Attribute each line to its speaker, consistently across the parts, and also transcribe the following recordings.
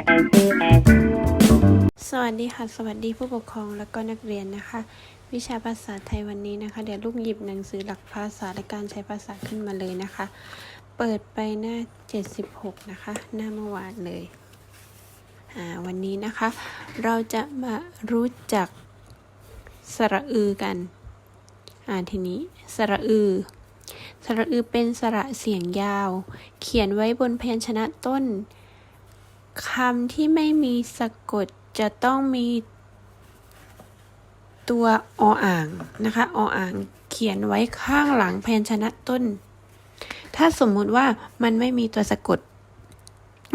Speaker 1: สวัสดีค่ะ สวัสดีผู้ปกครองและก็นักเรียนนะคะ วิชาภาษาไทยวันนี้นะคะ เดี๋ยวลูกหยิบหนังสือหลักภาษาและการใช้ภาษาขึ้นมาเลยนะคะ เปิดไปหน้า 76 นะคะ หน้าเมื่อวานเลยอ่าวันนี้นะคะ เราจะมารู้จักสระอือกันอ่าทีนี้สระอือสระอือเป็นสระเสียงยาว เขียนไว้บนพยัญชนะต้น คำที่ไม่มีสะกดจะต้องมีตัวออ่างนะคะออ่างเขียนไว้ข้างหลังพยัญชนะต้น ถ้าสมมุติว่ามันไม่มีตัวสะกด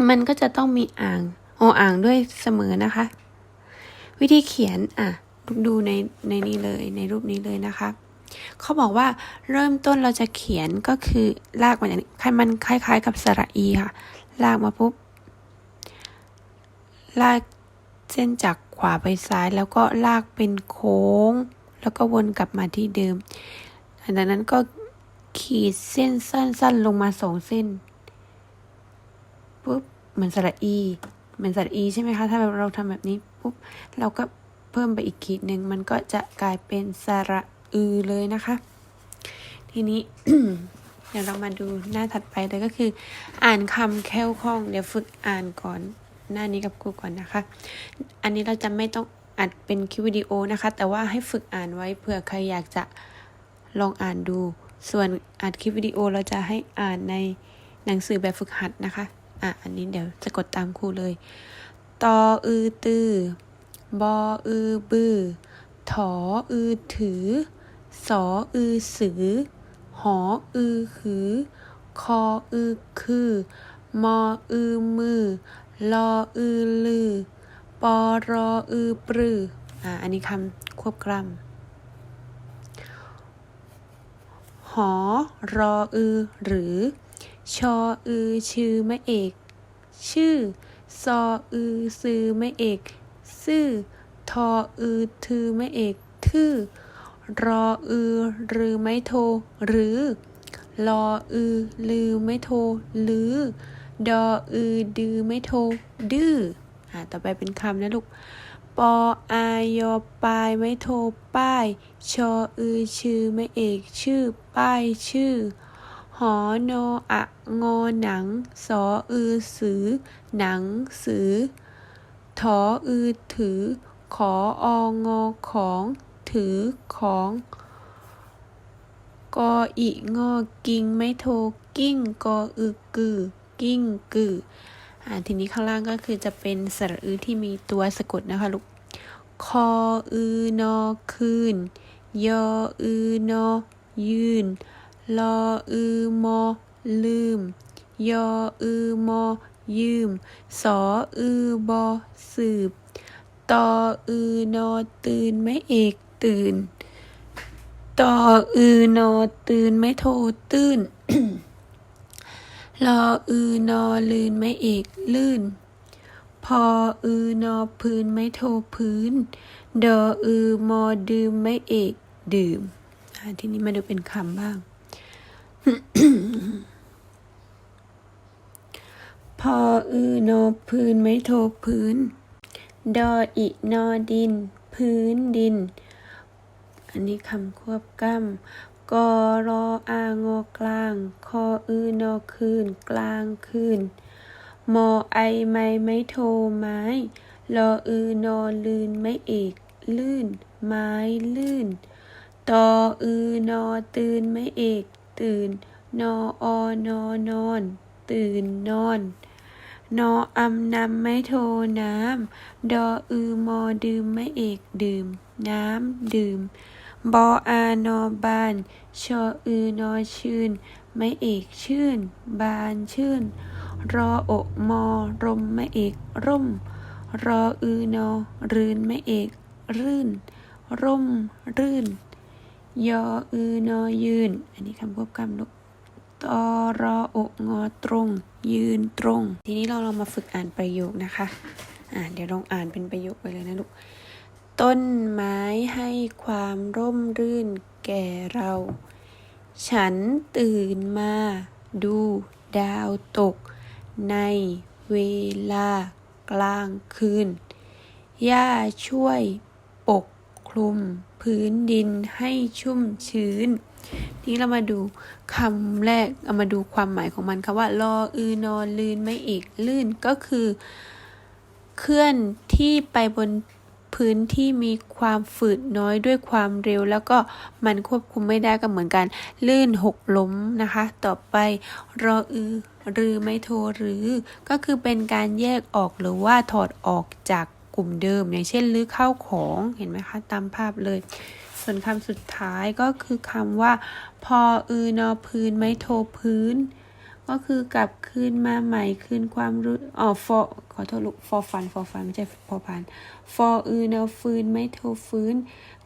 Speaker 1: มันก็จะต้องมีอ่างออ่างด้วยเสมอนะคะ วิธีเขียนอะดูในในนี้เลยในรูปนี้เลยนะคะเขาบอกว่าเริ่มต้นเราจะเขียนก็คือลากมาอย่างนี้มันคล้าย ๆ กับสระอีค่ะ ลากมาปุ๊บ ลากเส้นจากขวาไปซ้ายแล้วก็ลากเป็นโค้ง แล้วก็วนกลับมาที่เดิมดังนั้นก็ขีดเส้นสั้น ๆ ลงมาสองเส้นปุ๊บเหมือนสระอีเหมือนสระอีใช่ไหมคะ ถ้าเราทำแบบนี้ปุ๊บเราก็เพิ่มไปอีกขีดหนึ่งมันก็จะกลายเป็นสระอือเลยนะคะ ทีนี้เดี๋ยวเรามาดูหน้าถัดไปเลยก็คือ อ่านคำแค่วคล่อง เดี๋ยวฝึกอ่านก่อน หน้านี้กับครูก่อนนะคะ อันนี้เราจะไม่ต้องอัดเป็นคลิปวิดีโอนะคะ แต่ว่าให้ฝึกอ่านไว้เผื่อใครอยากจะลองอ่านดู ส่วนอัดคลิปวิดีโอเราจะให้อ่านในหนังสือแบบฝึกหัดนะคะ อะ อันนี้เดี๋ยวจะกดตามครูเลย ตออือตือบออือบือถออือถือ สออือสือ หออือหือ คออือคือ มออือมือ ลออือลือ ปอรออือปรือ อ่า อันนี้คำควบกล้ำหอรออือ หรือ ชออือ ชื่อแม่เอก ชื่อ ซออือ ซือแม่เอก ซื่อ ทออือ ทือแม่เอก ทื่อ รออือ หรือไม่โทร หรือลออือ ลือไม่โทหรือ ดออือดือไม่โทดื้ออ่าต่อไปเป็นคำนะลูกปออายอปายไม่โทป้าย ชออือชื่อไม่เอกชื่อ ป้ายชื่อ หอนออะงอหนัง สออือสือ หนังสือถออือถือ ขอองอของ ถือของกออิงอ กิง ไม่โท กิ้ง กออือกือ กิ้งกืออ่าทีนี้ข้างล่างก็คือจะเป็นสระอือที่มีตัวสะกดนะคะลูกคออือนอคืนยออือนอยืนลออือมอลืม ยออือมอยืม สออือบอสืบ ตออือนอตื่นไม่เอกตื่น ตออือนอตื่นไม่โทตื่น ลออือนอลืนไม่เอกลื่น พออือนอพื้นไม่โทพื้น ดออือมอดื่มไม่เอกดื่ม ทีนี้มาดูเป็นคำบ้าง พออือนอพื้นไม่โทพื้น ดออินอดิน พื้นดิน อันนี้คำควบกล้ำ กอรออางอกลาง คออือนอคืน กลางคืน มอไอไม่ไม่โทไม้ ลออือนอลืนไม่เอก ลื่น ไม้ลื่น ตออือนอตื่นไม่เอก ตื่น นออนอนอน ตื่นนอน นออำนำไม่โทน้ำ ดออือมอดื่มไม่เอกดื่ม น้ำดื่ม บออานอบาน ชออือนอชื่น ไม่เอกชื่น บานชื่น รออกมอรมไม่เอกร่ม รออือนอรื่นไม่เอกรื่น ร่มรื่น ยออือนอยืน อันนี้คำควบกำลูกตอรออกงอตรง ยืนตรง ทีนี้เราลองมาฝึกอ่านประโยคนะคะ อ่าเดี๋ยวลองอ่านเป็นประโยคไปเลยนะลูก ต้นไม้ให้ความร่มรื่นแก่เรา ฉันตื่นมาดูดาวตกในเวลากลางคืน หญ้าช่วยปกคลุมพื้นดินให้ชุ่มชื้น นี่เรามาดูคำแรก เอามาดูความหมายของมันคำว่ารออือนอนลื่นไม่เอกลื่นก็คือ เคลื่อนที่ไปบน พื้นที่มีความฝืดน้อยด้วยความเร็ว แล้วก็มันควบคุมไม่ได้ก็เหมือนกัน ลื่นหกล้มนะคะ ต่อไปรออือหรือไม่โทรหรือ ก็คือเป็นการแยกออกหรือว่าถอดออกจากกลุ่มเดิม อย่างเช่นลื้อเข้าของเห็นไหมคะ ตามภาพเลย ส่วนคำสุดท้ายก็คือคำว่า พออือนอพื้นไม่โทรพื้น ก็คือกลับคืนมาใหม่คืนความรู้อ๋อ for ขอโทษลูก for fun for fun ไม่ใช่ for fun for อือนอฟื้นไม่โทฟื้น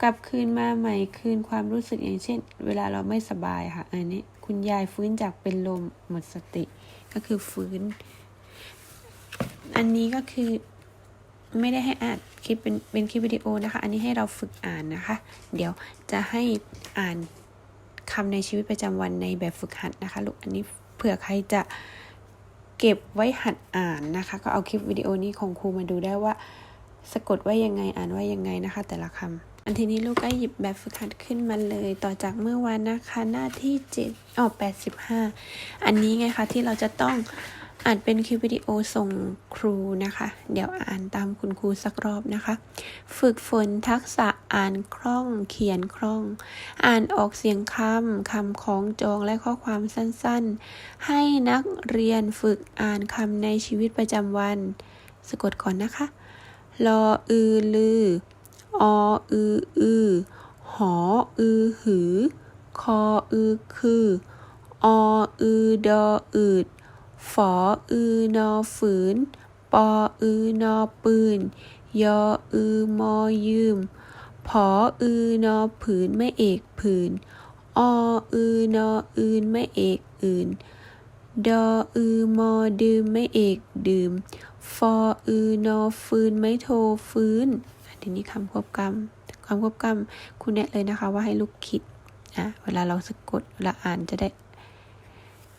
Speaker 1: กลับคืนมาใหม่คืนความรู้สึกอย่างเช่น เวลาเราไม่สบายค่ะ อันนี้ คุณยายฟื้นจากเป็นลมหมดสติ ก็คือฟื้น อันนี้ก็คือไม่ได้ให้อ่านคลิปเป็นเป็นคลิปวิดีโอนะคะ อันนี้ให้เราฝึกอ่านนะคะ เดี๋ยวจะให้อ่านคำในชีวิตประจำวันในแบบฝึกหัดนะคะลูกอันนี้ เผื่อใครจะเก็บไว้หัดอ่านนะคะ ก็เอาคลิปวิดีโอนี้ของครูมาดูได้ว่า สะกดว่ายังไงอ่านว่ายังไงนะคะ แต่ละคำอันทีนี้ลูกก็หยิบแบบฝึกหัดขึ้นมาเลย ต่อจากเมื่อวานนะคะ หน้าที่7อ๋อ85 อันนี้ไงคะที่เราจะต้อง อ่านเป็นคลิปวิดีโอส่งครูนะคะ เดี๋ยวอ่านตามคุณครูสักรอบนะคะ ฝึกฝนทักษะอ่านคล่อง เขียนคล่อง อ่านออกเสียงคำคำของจองและข้อความสั้นๆ ให้นักเรียนฝึกอ่านคำในชีวิตประจำวัน สะกดก่อนนะคะ ลออือลือ ออืออือ หออือหือ คออือคือ ออือดออืด ฝออือนอฝืน ปออือนอปืน ยออือมอยืม ผออือนอผืนไม่เอกผืน ออือนออื่นไม่เอกอื่น ดออือมอดื่มไม่เอกดื่ม ฟออือนอฟืนไม่โทรฟื้น ทีนี้คำควบกำคำควบกำคุณแนะเลยนะคะว่าให้ลูกคิดอะเวลาเราสะกดเวลาอ่านจะได้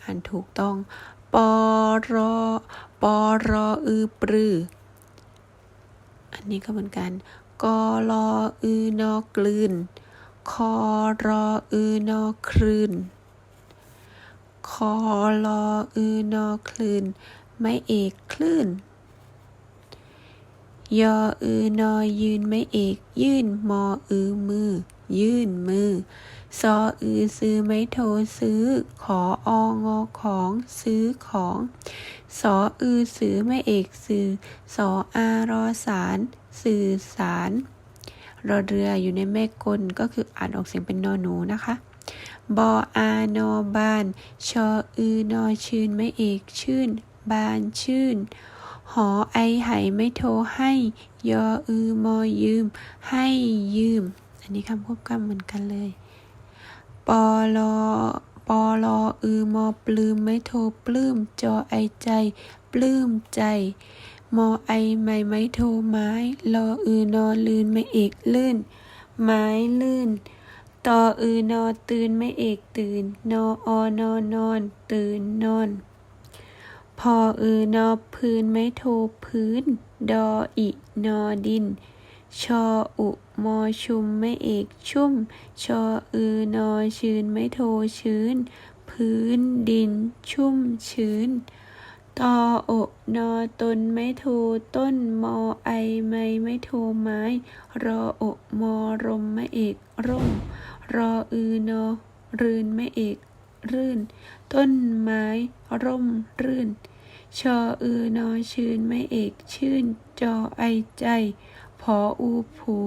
Speaker 1: อ่านถูกต้อง ปอรอปอรออือปรือ อันนี้ก็เหมือนกันกอรออือนอกลืนคอรออือนอคลืนคอรออือนอคลืน ไม่เอกคลื่น ยออือนอยืนไม่เอก ยื่นมออือมือ ยื่นมือ ซออือซื้อไม่โทรซื้อ ขอองอของซื้อของสออือซื้อไม่เอกซื้อสออารอสาร สื่อสารรอเรืออยู่ในแม่กลก็คืออ่านออกเสียงเป็นนอหนูนะคะบออานอบาน ชออือนอชื่นไม่เอกชื่น บานชื่น หอไอไหไม่โทรให้ ยออือมอยืม ให้ยืม อันนี้คำควบกำเหมือนกันเลย ปอลอปอลออือมอปลืมไม่โทปลื้มจอไอใจ ปลื้มใจ มอไอไม่ไม่โทไม้ลออือนอลื่นไม่เอกลื่น ไม้ลื่นตออือนอตื่นไม่เอกตื่น นออนอนอน ตื่นนอน พออือนอพื้นไม่โทพื้น ดออินอดิน ชออุ มอชุมไม่เอกชุ่ม ชออือนอชื้นไม่โทชื้น พื้นดินชุ่มชื้นตอโอนอตนไม่โทต้นมอไอไม่ไม่โทไม้ รอโอมอรมไม่เอกร่ม รออือนอรื่นไม่เอกรื่น ต้นไม้ร่มรื่น ชออือนอชื่นไม่เอกชื่น จอไอใจ พออูผู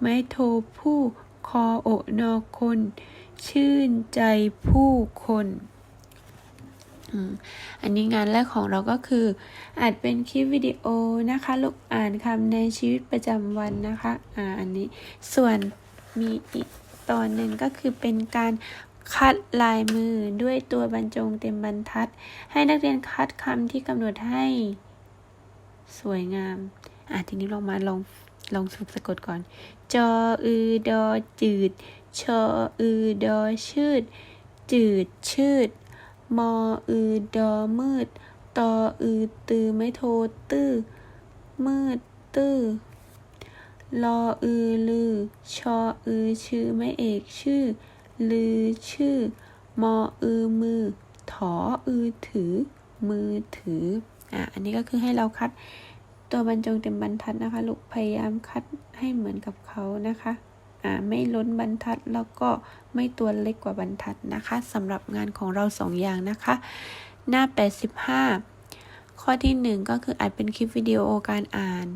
Speaker 1: ไม่โทผู้คอโอนอคน ชื่นใจผู้คนอันนี้งานแรกของเราก็คืออาจเป็นคลิปวิดีโอนะคะลูกอ่านคำในชีวิตประจำวันนะคะอ่าอันนี้ส่วนมีอีกตอนหนึ่งก็คือเป็นการคัดลายมือด้วยตัวบรรจงเต็มบรรทัด ให้นักเรียนคัดคำที่กำหนดให้สวยงามอะทีนี้ลองมาลอง ลองฝึกสะกดก่อน จออือดอจืด ชออือดอชืด จืดชืด มออือดอมืด ตออือตือไม่โทตื้อ มืดตื้อลออือลือ ชออือชื่อไม่เอกชื่อ ลือชื่อ มออือมือ ถออือถือ มือถือ อะ อันนี้ก็คือให้เราคัด ตัวบรรจงเต็มบรรทัดนะคะลูกพยายามคัดให้เหมือนกับเขานะคะอ่าไม่ล้นบรรทัดแล้วก็ไม่ตัวเล็กกว่าบรรทัดนะคะสำหรับงานของเราสองอย่างนะคะ หน้า 85 ข้อที่ 1 ก็คืออัดเป็นคลิปวิดีโอการอ่าน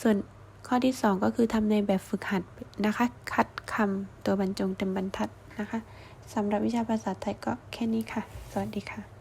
Speaker 1: ส่วนข้อที่ 2 ก็คือทำในแบบฝึกหัดนะคะ คัดคำตัวบรรจงเต็มบรรทัดนะคะสำหรับวิชาภาษาไทยก็แค่นี้ค่ะ สวัสดีค่ะ